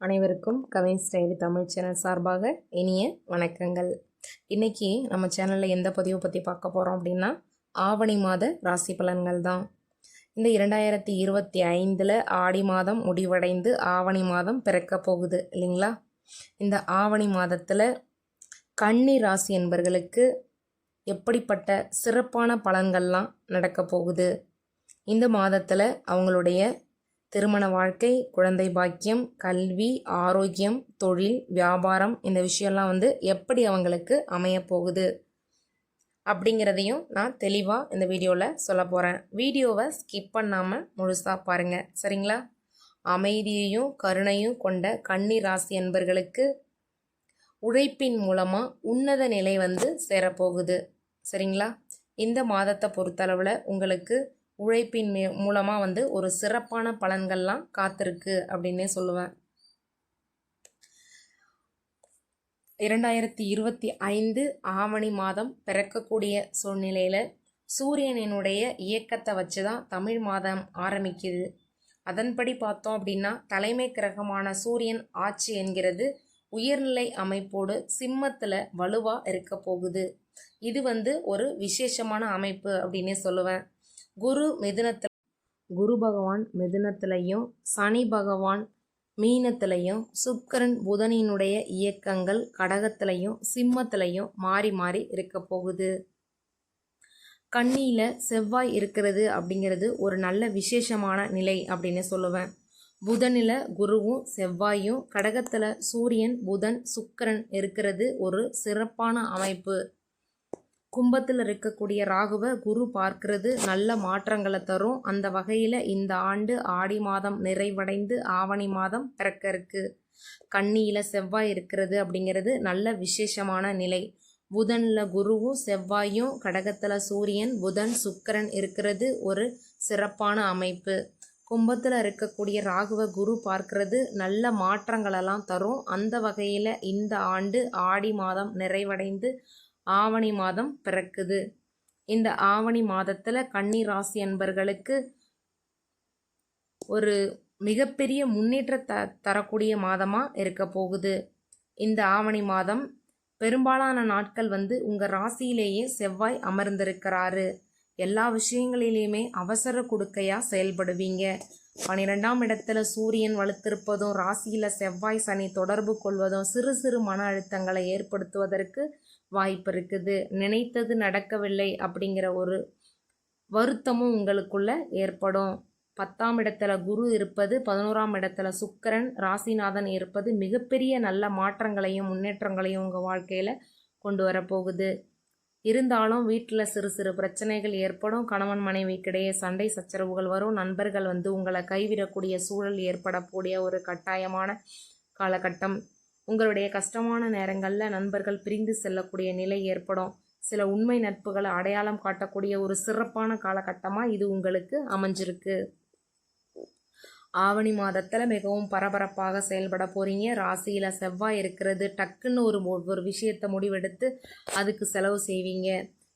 அனைவருக்கும் Kavin style Tamil channel சார்பாக இனிய வணக்கங்கள். இன்னைக்கு நம்ம சேனலில் எந்த பதிவை பற்றி பார்க்க போகிறோம் அப்படின்னா ஆவணி மாத ராசி பலன்கள் தான். இந்த இரண்டாயிரத்தி இருபத்தி ஐந்தில் ஆடி மாதம் முடிவடைந்து ஆவணி மாதம் பிறக்க போகுது இல்லைங்களா? இந்த ஆவணி மாதத்தில் கன்னி ராசி என்பர்களுக்கு எப்படிப்பட்ட சிறப்பான பலன்கள்லாம் நடக்க போகுது? இந்த மாதத்தில் அவங்களுடைய திருமண வாழ்க்கை குழந்தை பாக்கியம் கல்வி ஆரோக்கியம் தொழில் வியாபாரம் இந்த விஷயம்லாம் வந்து எப்படி அவங்களுக்கு அமைய போகுது அப்படிங்கிறதையும் நான் தெளிவாக இந்த வீடியோவில் சொல்ல போகிறேன் வீடியோவை ஸ்கிப் பண்ணாமல் முழுசாக பாருங்கள் சரிங்களா? அமைதியையும் கருணையும் கொண்ட கன்னி ராசி என்பர்களுக்கு உழைப்பின் மூலமாக உன்னத நிலை வந்து சேரப்போகுது. சரிங்களா? இந்த மாதத்தை பொறுத்தளவில் உங்களுக்கு உழைப்பின் மே மூலமாக வந்து ஒரு சிறப்பான பலன்கள்லாம் காத்திருக்கு அப்படின்னே சொல்லுவேன். இரண்டாயிரத்தி இருபத்தி ஐந்து ஆவணி மாதம் பிறக்கக்கூடிய சூழ்நிலையில் சூரியனினுடைய இயக்கத்தை வச்சு தான் தமிழ் மாதம் ஆரம்பிக்குது. அதன்படி பார்த்தோம் அப்படின்னா தலைமை கிரகமான சூரியன் ஆட்சி என்கிறது உயர்நிலை அமைப்போடு சிம்மத்தில் வலுவாக இருக்க போகுது. இது வந்து ஒரு விசேஷமான அமைப்பு அப்படின்னே சொல்லுவேன். குரு மிதுனத்தில் குரு பகவான் மிதுனத்திலையும் சனி பகவான் மீனத்திலையும் சுக்கரன் புதனினுடைய இயக்கங்கள் கடகத்திலையும் சிம்மத்திலையும் மாறி மாறி இருக்க போகுது. கண்ணியில் செவ்வாய் இருக்கிறது அப்படிங்கிறது ஒரு நல்ல விசேஷமான நிலை அப்படின்னு சொல்லுவேன். புதனில் குருவும் செவ்வாயும் கடகத்தில் சூரியன் புதன் சுக்கரன் இருக்கிறது ஒரு சிறப்பான அமைப்பு. கும்பத்தில் இருக்கக்கூடிய ராகுவை குரு பார்க்கிறது நல்ல மாற்றங்களை தரும். அந்த வகையில் இந்த ஆண்டு ஆடி மாதம் நிறைவடைந்து ஆவணி மாதம் பிறக்க இருக்கு. கண்ணியில் செவ்வாய் இருக்கிறது அப்படிங்கிறது நல்ல விசேஷமான நிலை. புதனில் குருவும் செவ்வாயும் கடகத்தில் சூரியன் புதன் சுக்கரன் இருக்கிறது ஒரு சிறப்பான அமைப்பு. கும்பத்தில் இருக்கக்கூடிய ராகுவ குரு பார்க்கிறது நல்ல மாற்றங்களெல்லாம் தரும். அந்த வகையில் இந்த ஆண்டு ஆடி மாதம் நிறைவடைந்து ஆவணி மாதம் பிறக்குது. இந்த ஆவணி மாதத்தில் கன்னி ராசி அன்பர்களுக்கு ஒரு மிகப்பெரிய முன்னேற்ற த தரக்கூடிய மாதமாக இருக்க போகுது. இந்த ஆவணி மாதம் பெரும்பாலான நாட்கள் வந்து உங்கள் ராசியிலேயே செவ்வாய் அமர்ந்திருக்கிறாரு. எல்லா விஷயங்களிலையுமே அவசர கொடுக்கையாக செயல்படுவீங்க. பன்னிரெண்டாம் இடத்துல சூரியன் வலுத்திருப்பதும் ராசியில் செவ்வாய் சனி தொடர்பு கொள்வதும் சிறு சிறு மன அழுத்தங்களை ஏற்படுத்துவதற்கு வாய்ப்பு இருக்குது நினைத்தது நடக்கவில்லை அப்படிங்கிற ஒரு வருத்தமும் உங்களுக்குள்ள ஏற்படும். பத்தாம் இடத்துல குரு இருப்பது பதினோராம் இடத்துல சுக்கரன் ராசிநாதன் இருப்பது மிகப்பெரிய நல்ல மாற்றங்களையும் முன்னேற்றங்களையும் உங்கள் வாழ்க்கையில் கொண்டு வரப்போகுது. இருந்தாலும் வீட்டில் சிறு சிறு பிரச்சனைகள் ஏற்படும். கணவன் மனைவிக்கிடையே சண்டை சச்சரவுகள் வரும். நண்பர்கள் வந்து உங்களை கைவிடக்கூடிய சூழல் ஏற்படக்கூடிய ஒரு கட்டாயமான காலகட்டம். உங்களுடைய கஷ்டமான நேரங்களில் நண்பர்கள் பிரிந்து செல்லக்கூடிய நிலை ஏற்படும். சில உண்மை நட்புகளை அடையாளம் காட்டக்கூடிய ஒரு சிறப்பான காலகட்டமாக இது உங்களுக்கு அமைஞ்சிருக்கு. ஆவணி மாதத்தில் மிகவும் பரபரப்பாக செயல்பட போகிறீங்க ராசியில் செவ்வாய் இருக்கிறது. டக்குன்னு ஒரு ஒரு விஷயத்தை முடிவெடுத்து அதுக்கு செலவு செய்வீங்க.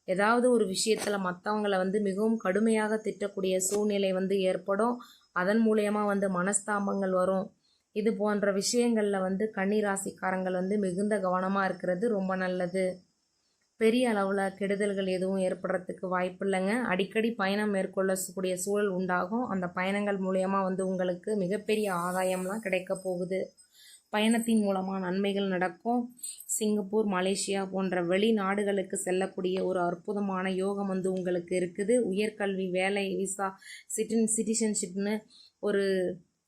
ஏதாவது ஒரு விஷயத்தில் மற்றவங்களை வந்து மிகவும் கடுமையாக திட்டக்கூடிய சூழ்நிலை வந்து ஏற்படும். அதன் மூலயமா வந்து மனஸ்தாபங்கள் வரும். இது போன்ற விஷயங்களில் வந்து கன்னிராசிக்காரங்கள் வந்து மிகுந்த கவனமாக இருக்கிறது ரொம்ப நல்லது. பெரிய அளவில் கெடுதல்கள் எதுவும் ஏற்படுறதுக்கு வாய்ப்பு இல்லைங்க. அடிக்கடி பயணம் மேற்கொள்ளக்கூடிய சூழல் உண்டாகும். அந்த பயணங்கள் மூலயமா வந்து உங்களுக்கு மிகப்பெரிய ஆதாயம்லாம் கிடைக்க போகுது. பயணத்தின் மூலமாக நன்மைகள் நடக்கும். சிங்கப்பூர் மலேசியா போன்ற வெளிநாடுகளுக்கு செல்லக்கூடிய ஒரு அற்புதமான யோகம் வந்து உங்களுக்கு இருக்குது. உயர்கல்வி வேலை விசா சிட்டின் சிட்டிசன்ஷிப்னு ஒரு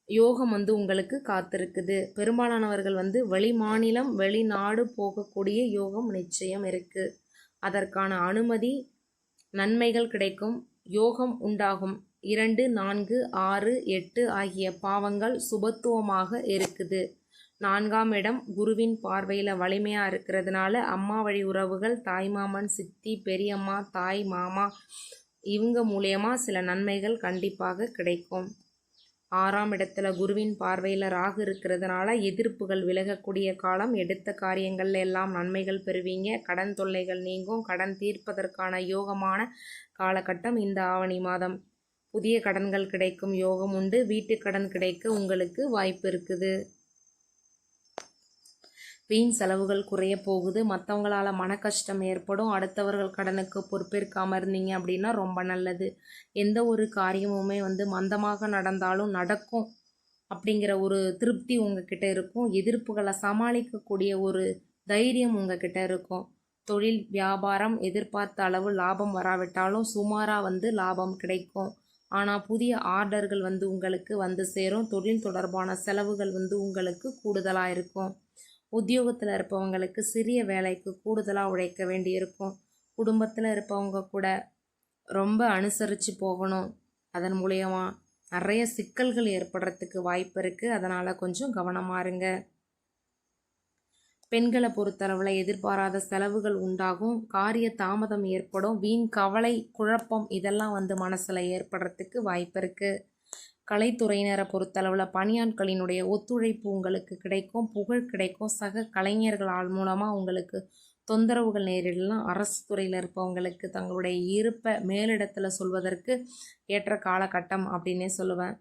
யோகம் வந்து உங்களுக்கு காத்திருக்குது. பெரும்பாலானவர்கள் வந்து வெளி மாநிலம் வெளிநாடு போகக்கூடிய யோகம் நிச்சயம் இருக்குது அதற்கான அனுமதி நன்மைகள் கிடைக்கும். யோகம் உண்டாகும். இரண்டு நான்கு ஆறு எட்டு ஆகிய பாவங்கள் சுபத்துவமாக இருக்குது. நான்காம் இடம் குருவின் பார்வையில் வலிமையாக இருக்கிறதுனால அம்மா வழி உறவுகள் தாய்மாமன் சித்தி பெரியம்மா தாய் மாமா இவங்க மூலயமா சில நன்மைகள் கண்டிப்பாக கிடைக்கும். ஆறாம் இடத்துல குருவின் பார்வையில் ராகு இருக்கிறதுனால எதிர்ப்புகள் விலகக்கூடிய காலம். எடுத்த காரியங்கள்ல எல்லாம் நன்மைகள் பெறுவீங்க. கடன் தொல்லைகள் நீங்கும். கடன் தீர்ப்பதற்கான யோகமான காலகட்டம் இந்த ஆவணி மாதம். புதிய கடன்கள் கிடைக்கும் யோகம் உண்டு. வீட்டு கடன் கிடைக்க உங்களுக்கு வாய்ப்பு இருக்குது. வீண் செலவுகள் குறைய போகுது. மற்றவங்களால் மன கஷ்டம் ஏற்படும். அடுத்தவர்கள் கடனுக்கு பொறுப்பேற்காமல் இருந்தீங்க அப்படின்னா ரொம்ப நல்லது. எந்த ஒரு காரியமுமே வந்து மந்தமாக நடந்தாலும் நடக்கும் அப்படிங்கிற ஒரு திருப்தி உங்ககிட்ட இருக்கும். எதிர்ப்புகளை சமாளிக்கக்கூடிய ஒரு தைரியம் உங்ககிட்ட இருக்கும். தொழில் வியாபாரம் எதிர்பார்த்த அளவு லாபம் வராவிட்டாலும் சுமாராக வந்து லாபம் கிடைக்கும். ஆனால் புதிய ஆர்டர்கள் வந்து உங்களுக்கு வந்து சேரும். தொழில் தொடர்பான செலவுகள் வந்து உங்களுக்கு கூடுதலாக இருக்கும். உத்தியோகத்தில் இருப்பவங்களுக்கு சிறிய வேலைக்கு கூடுதலாக உழைக்க வேண்டியிருக்கும். குடும்பத்தில் இருப்பவங்க கூட ரொம்ப அனுசரித்து போகணும். அதன் மூலயமா நிறைய சிக்கல்கள் ஏற்படுறதுக்கு வாய்ப்பு இருக்குது அதனால் கொஞ்சம் கவனமாக இருங்க. பெண்களை பொறுத்தளவில் எதிர்பாராத செலவுகள் உண்டாகும். காரிய தாமதம் ஏற்படும். வீண் கவலை குழப்பம் இதெல்லாம் வந்து மனசில் ஏற்படுறதுக்கு வாய்ப்பு இருக்குது கலைத்துறையினரை பொறுத்தளவில் பணியாட்களினுடைய ஒத்துழைப்பு உங்களுக்கு கிடைக்கும் புகழ் கிடைக்கும். சக கலைஞர்களால் மூலமாக உங்களுக்கு தொந்தரவுகள் நேரிடலாம். அரசு துறையில் இருப்பவங்களுக்கு தங்களுடைய இருப்பை மேலிடத்தில் சொல்வதற்கு ஏற்ற காலகட்டம் அப்படின்னே சொல்லுவேன்.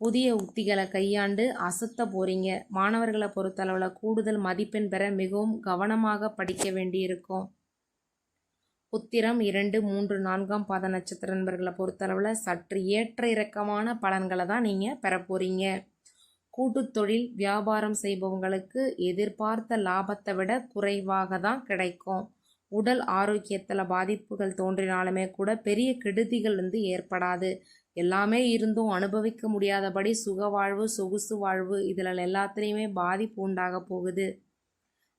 புதிய உத்திகளை கையாண்டு அசத்த போகிறீங்க மாணவர்களை பொறுத்தளவில் கூடுதல் மதிப்பெண் பெற மிகவும் கவனமாக படிக்க வேண்டியிருக்கும். உத்திரம் இரண்டு மூன்று நான்காம் பாத நட்சத்திர நண்பர்களை பொறுத்தளவில் சற்று ஏற்ற இறக்கமான பலன்களை தான் நீங்கள் பெற போகிறீங்க தொழில் வியாபாரம் செய்பவங்களுக்கு எதிர்பார்த்த லாபத்தை விட குறைவாக தான் கிடைக்கும். உடல் ஆரோக்கியத்தில் பாதிப்புகள் தோன்றினாலுமே கூட பெரிய கெடுதிகள் வந்து ஏற்படாது. எல்லாமே இருந்தும் அனுபவிக்க முடியாதபடி சுக வாழ்வு சொகுசு வாழ்வு இதில் எல்லாத்துலேயுமே பாதிப்பு உண்டாக போகுது.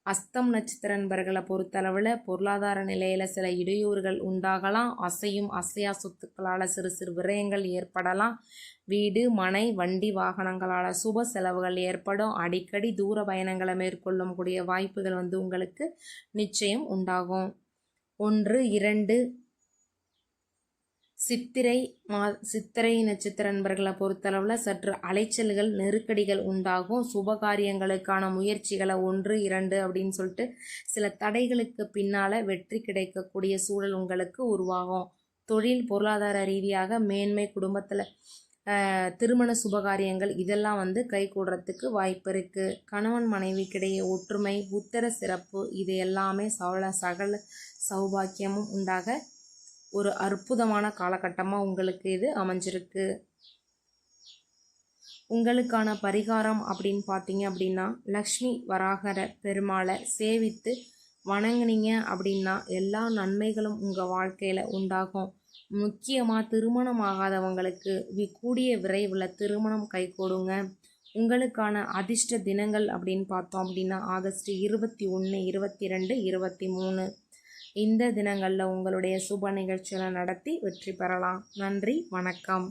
அஸ்தம் நட்சத்திர நண்பர்களை பொறுத்தளவில் பொருளாதார நிலையில் சில இடையூறுகள் உண்டாகலாம். அசையும் அசையா சொத்துக்களால் சிறு சிறு விரயங்கள் ஏற்படலாம். வீடு மனை வண்டி வாகனங்களால் சுப செலவுகள் ஏற்படும். அடிக்கடி தூர பயணங்களை மேற்கொள்ளக்கூடிய வாய்ப்புகள் வந்து உங்களுக்கு நிச்சயம் உண்டாகும். ஒன்று இரண்டு சித்திரை மா சித்திரை நட்சத்திர நண்பர்களை பொறுத்தளவில் சற்று அலைச்சல்கள் நெருக்கடிகள் உண்டாகும். சுபகாரியங்களுக்கான முயற்சிகளை ஒன்று இரண்டு அப்படின்னு சொல்லிட்டு சில தடைகளுக்கு பின்னால் வெற்றி கிடைக்கக்கூடிய சூழல் உங்களுக்கு உருவாகும். தொழில் பொருளாதார ரீதியாக மேன்மை குடும்பத்தில் திருமண சுபகாரியங்கள் இதெல்லாம் வந்து கை கூடுறதுக்கு வாய்ப்பு இருக்குது கணவன் மனைவிக்கிடையே ஒற்றுமை உத்தர சிறப்பு இது எல்லாமே சவள சகல சௌபாக்கியமும் உண்டாக ஒரு அற்புதமான காலகட்டமாக உங்களுக்கு இது அமைஞ்சிருக்கு. உங்களுக்கான பரிகாரம் அப்படின்னு பார்த்தீங்க அப்படின்னா லக்ஷ்மி வராகர பெருமாளை சேவித்து வணங்குனீங்க அப்படின்னா எல்லா நன்மைகளும் உங்கள் வாழ்க்கையில் உண்டாகும். முக்கியமாக திருமணம் ஆகாதவங்களுக்கு வி கூடிய விரைவில் திருமணம் கை கொடுங்க. உங்களுக்கான அதிர்ஷ்ட தினங்கள் அப்படின்னு பார்த்தோம் அப்படின்னா ஆகஸ்ட் இருபத்தி ஒன்று இருபத்தி ரெண்டு இருபத்தி மூணு. இந்த தினங்களில் உங்களுடைய சுப நிகழ்ச்சிகளை நடத்தி வெற்றி பெறலாம். நன்றி வணக்கம்.